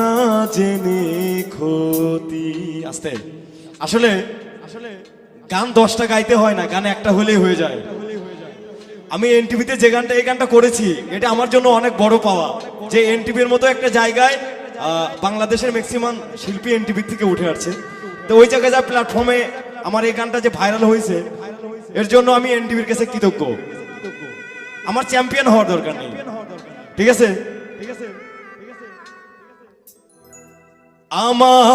না জেনে ক্ষতি। আস্তে। আসলে আসলে গান দশটা গাইতে হয় না, গান একটা হলেই হয়ে যায়। আমি এনটিভিতে যে গানটা, এই গানটা করেছি, এটা আমার জন্য অনেক বড় পাওয়া। যে এনটিভির মতো একটা জায়গায় বাংলাদেশের ম্যাক্সিমাম শিল্পী এনটিভি থেকে উঠে আসছে। তো ওই জায়গায় যা প্ল্যাটফর্মে আমার এই গানটা যে ভাইরাল হয়েছে, এর জন্য আমি এনটিভির কাছে কৃতজ্ঞ। আমার চ্যাম্পিয়ন হওয়ার দরকার নেই। ঠিক আছে ঠিক আছে? আমার